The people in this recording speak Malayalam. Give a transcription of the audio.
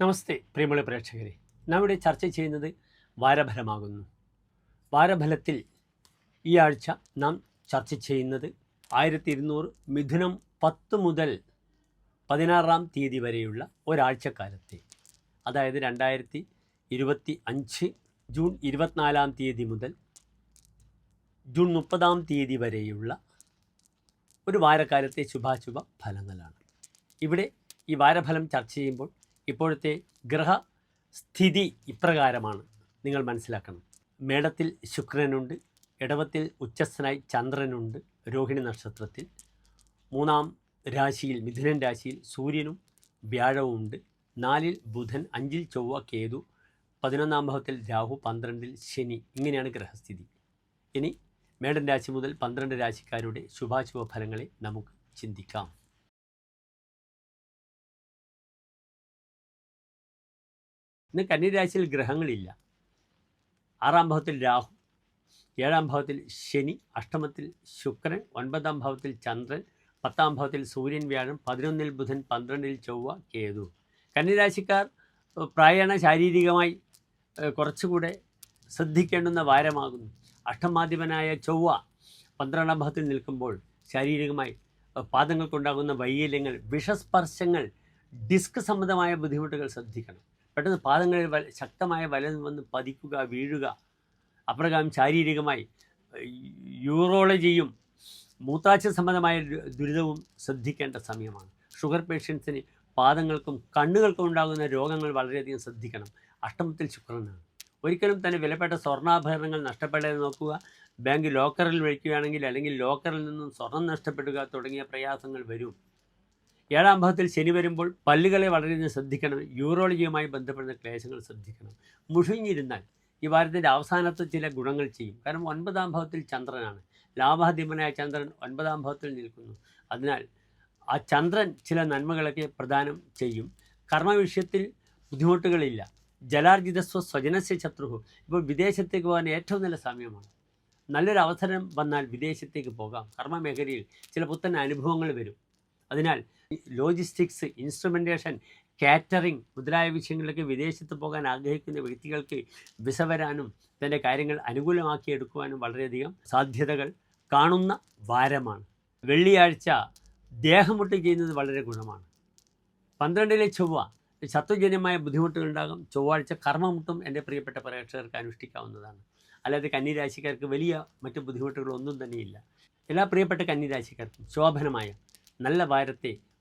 നമസ്തേ പ്രിയമുള്ള പ്രേക്ഷകരെ. നാം ഇവിടെ ചർച്ച ചെയ്യുന്നത് വാരഫലമാകുന്നു. വാരഫലത്തിൽ ഈ ആഴ്ച നാം ചർച്ച ചെയ്യുന്നത് ആയിരത്തി ഇരുന്നൂറ് മിഥുനം പത്ത് മുതൽ പതിനാറാം തീയതി വരെയുള്ള ഒരാഴ്ചക്കാലത്തെ. അതായത് രണ്ടായിരത്തി ഇരുപത്തി അഞ്ച് ജൂൺ ഇരുപത്തിനാലാം തീയതി മുതൽ ജൂൺ മുപ്പതാം തീയതി വരെയുള്ള ഒരു വാരക്കാലത്തെ ശുഭാശുഭ ഫലങ്ങളാണ് ഇവിടെ ഈ വാരഫലം ചർച്ച ചെയ്യുമ്പോൾ ഇപ്പോഴത്തെ ഗ്രഹസ്ഥിതി ഇപ്രകാരമാണ്. നിങ്ങൾ മനസ്സിലാക്കണം. മേടത്തിൽ ശുക്രനുണ്ട് ഇടവത്തിൽ ഉച്ചസ്ഥനായി ചന്ദ്രനുണ്ട് രോഹിണി നക്ഷത്രത്തിൽ. മൂന്നാം രാശിയിൽ മിഥുനൻ രാശിയിൽ സൂര്യനും വ്യാഴവും ഉണ്ട് നാലിൽ ബുധൻ അഞ്ചിൽ ചൊവ്വ കേതു പതിനൊന്നാം ഭാവത്തിൽ രാഹു പന്ത്രണ്ടിൽ ശനി. ഇങ്ങനെയാണ് ഗ്രഹസ്ഥിതി. ഇനി മേടൻ രാശി മുതൽ പന്ത്രണ്ട് രാശിക്കാരുടെ ശുഭാശുഭ ഫലങ്ങളെ നമുക്ക് ചിന്തിക്കാം. ഇന്ന് കന്യരാശിയിൽ ഗ്രഹങ്ങളില്ല. ആറാം ഭാവത്തിൽ രാഹു ഏഴാം ഭാവത്തിൽ ശനി അഷ്ടമത്തിൽ ശുക്രൻ ഒൻപതാം ഭാവത്തിൽ ചന്ദ്രൻ പത്താം ഭാവത്തിൽ സൂര്യൻ വ്യാഴം പതിനൊന്നിൽ ബുധൻ പന്ത്രണ്ടിൽ ചൊവ്വ കേതു. കന്യരാശിക്കാർ ഏഹ്, പ്രായണ ശാരീരികമായി കുറച്ചുകൂടെ ശ്രദ്ധിക്കേണ്ടുന്ന വാരമാകുന്നു. അഷ്ടമാധിപനായ ചൊവ്വ പന്ത്രണ്ടാം ഭാവത്തിൽ നിൽക്കുമ്പോൾ ശാരീരികമായി പാദങ്ങൾക്കുണ്ടാകുന്ന വൈകല്യങ്ങൾ വിഷസ്പർശങ്ങൾ ഡിസ്ക് സംബന്ധമായ ബുദ്ധിമുട്ടുകൾ ശ്രദ്ധിക്കണം. പെട്ടെന്ന് പാദങ്ങളിൽ വല ശക്തമായ വലം വന്ന് പതിക്കുക വീഴുക. അപ്രകാരം ശാരീരികമായി യൂറോളജിയും മൂത്രാശയ സംബന്ധമായ ദുരിതവും ശ്രദ്ധിക്കേണ്ട സമയമാണ്. ഷുഗർ പേഷ്യൻസിന് പാദങ്ങൾക്കും കണ്ണുകൾക്കും ഉണ്ടാകുന്ന രോഗങ്ങൾ വളരെയധികം ശ്രദ്ധിക്കണം. അഷ്ടമത്തിൽ ശുക്രനാണ്. ഒരിക്കലും തന്നെ വിലപ്പെട്ട സ്വർണാഭരണങ്ങൾ നഷ്ടപ്പെടാതെ നോക്കുക. ബാങ്ക് ലോക്കറിൽ വയ്ക്കുകയാണെങ്കിൽ അല്ലെങ്കിൽ ലോക്കറിൽ നിന്നും സ്വർണം നഷ്ടപ്പെടുക തുടങ്ങിയ പ്രയാസങ്ങൾ വരും. ഏഴാം ഭാവത്തിൽ ശനി വരുമ്പോൾ പല്ലുകളെ വളരെയധികം ശ്രദ്ധിക്കണം. യൂറോളജിയുമായി ബന്ധപ്പെടുന്ന ക്ലേശങ്ങൾ ശ്രദ്ധിക്കണം. മുഷിഞ്ഞിരുന്നാൽ ഈ വാരത്തിന്റെ അവസാനത്തെ ചില ഗുണങ്ങൾ ചെയ്യും. കാരണം ഒൻപതാം ഭാവത്തിൽ ചന്ദ്രനാണ്. ലാഭാധിപനായ ചന്ദ്രൻ ഒൻപതാം ഭാവത്തിൽ നിൽക്കുന്നു. അതിനാൽ ആ ചന്ദ്രൻ ചില നന്മകളൊക്കെ പ്രദാനം ചെയ്യും. കർമ്മവിഷയത്തിൽ ബുദ്ധിമുട്ടുകളില്ല. ജലാർജിതസ്വ സ്വജനസ്യ ശത്രുഹു. ഇപ്പോൾ വിദേശത്തേക്ക് പോകാൻ ഏറ്റവും നല്ല സമയമാണ്. നല്ലൊരു അവസരം വന്നാൽ വിദേശത്തേക്ക് പോകാം. കർമ്മമേഖലയിൽ ചില പുത്തൻ അനുഭവങ്ങൾ വരും. അതിനാൽ ലോജിസ്റ്റിക്സ് ഇൻസ്ട്രുമെന്റേഷൻ കാറ്ററിംഗ് മുതലായ വിഷയങ്ങളിലേക്ക് വിദേശത്ത് പോകാൻ ആഗ്രഹിക്കുന്ന വ്യക്തികൾക്ക് വിസ വരാനും തന്റെ കാര്യങ്ങൾ അനുകൂലമാക്കി എടുക്കുവാനും വളരെയധികം സാധ്യതകൾ കാണുന്ന വാരമാണ്. വെള്ളിയാഴ്ച ദേഹമുട്ട് ചെയ്യുന്നത് വളരെ ഗുണമാണ്. പന്ത്രണ്ടിലെ ചൊവ്വ ശത്രുജന്യമായ ബുദ്ധിമുട്ടുകളുണ്ടാകും. ചൊവ്വാഴ്ച കർമ്മമുട്ടും എന്റെ പ്രിയപ്പെട്ട പ്രേക്ഷകർക്ക് അനുഷ്ഠിക്കാവുന്നതാണ്. അല്ലാതെ കന്നിരാശിക്കാർക്ക് വലിയ മറ്റു ബുദ്ധിമുട്ടുകളൊന്നും തന്നെയില്ല. എല്ലാ പ്രിയപ്പെട്ട കന്നിരാശിക്കാർക്കും ശോഭനമായ നല്ല വാരത്തെ